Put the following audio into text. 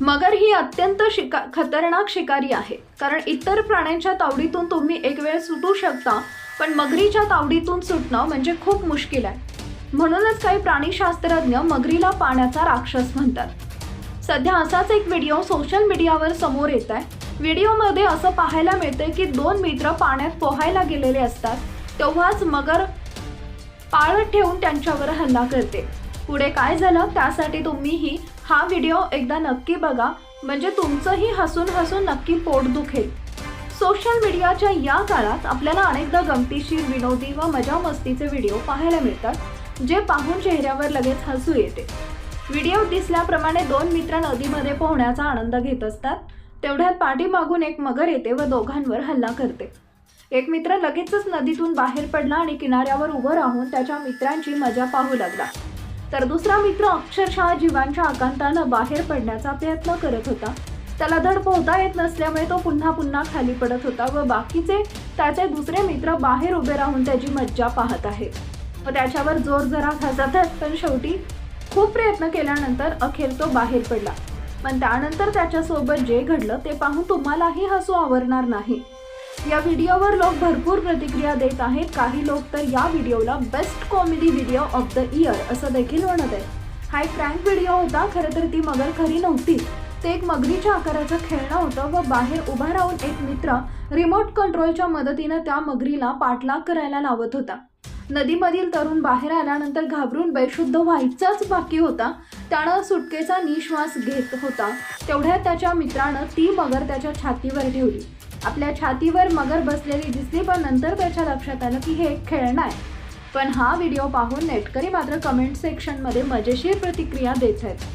मगर ही अत्यंत शिका खतरनाक शिकारी आहे. कारण इतर प्राण्यांच्या तावडीतून तुम्ही एक वेळ सुटू शकता पण मगरीच्या तावडीतून सुटणं म्हणजे खूप मुश्किल आहे. म्हणूनच काही प्राणीशास्त्रज्ञ मगरीला पाण्याचा राक्षस म्हणतात. सध्या असाच एक व्हिडिओ सोशल मीडियावर समोर येत आहे व्हिडिओमध्ये असं पाहायला मिळतंय की दोन मित्र पाण्यात पोहायला गेलेले असतात तेव्हाच मगर पाळत ठेवून त्यांच्यावर हल्ला करते. पुढे काय झालं त्यासाठी तुम्हीही हा व्हिडिओ एकदा नक्की बघा. म्हणजे तुमचंही हसून हसून नक्की पोट दुखेल. सोशल मीडियाच्या या काळात आपल्याला अनेकदा गमतीशीर विनोदी व मजा मस्तीचे व्हिडिओ पाहायला मिळतात जे पाहून चेहऱ्यावर लगेच हसू येते. व्हिडिओ दिसल्याप्रमाणे दोन मित्र नदीमध्ये पोहण्याचा आनंद घेत असतात. तेवढ्यात पाठीमागून एक मगर येते व दोघांवर हल्ला करते. एक मित्र लगेचच नदीतून बाहेर पडला आणि किनाऱ्यावर उभं राहून त्याच्या मित्रांची मजा पाहू लागला. तर दुसरा मित्र अक्षरशः जीवांच्या आकांतानं बाहेर पडण्याचा प्रयत्न करत होता. त्याला धड पोहता येत नसल्यामुळे तो पुन्हा पुन्हा खाली पडत होता व बाकीचे त्याचे दुसरे मित्र बाहेर उभे राहून त्याची मज्जा पाहत आहेत व त्याच्यावर जोर जरा घासतच पण शेवटी खूप प्रयत्न केल्यानंतर अखेर तो बाहेर पडला. पण त्यानंतर त्याच्यासोबत जे घडलं ते पाहून तुम्हालाही हसू आवरणार नाही. या व्हिडिओवर लोक भरपूर प्रतिक्रिया देत आहेत. काही लोक तर या व्हिडिओला best comedy video of the year असं देखील म्हणत आहेत. हा एक फ्रँक व्हिडिओ होता खरं तर ती मगर खरी नव्हती. ते एक मगरीच्या आकाराचं खेळणं होतं व बाहेर उभा राहून एक मित्र रिमोट कंट्रोलच्या मदतीनं त्या मगरीला पाठलाग करायला लावत होता. नदीमधील तरुण बाहेर आल्यानंतर घाबरून बेशुद्ध व्हायचाच बाकी होता. त्यानं सुटकेचा निश्वास घेत होता. तेवढ्यात त्याच्या मित्रानं ती मगर त्याच्या छातीवर ठेवली. आपल्या छातीवर मगर बसलेली दिसली पण नंतर त्याच्या लक्षात आलं की हे एक खेळणं आहे पण हा व्हिडिओ पाहून नेटकरी मात्र कमेंट सेक्शनमध्ये मजेशीर प्रतिक्रिया देत आहेत.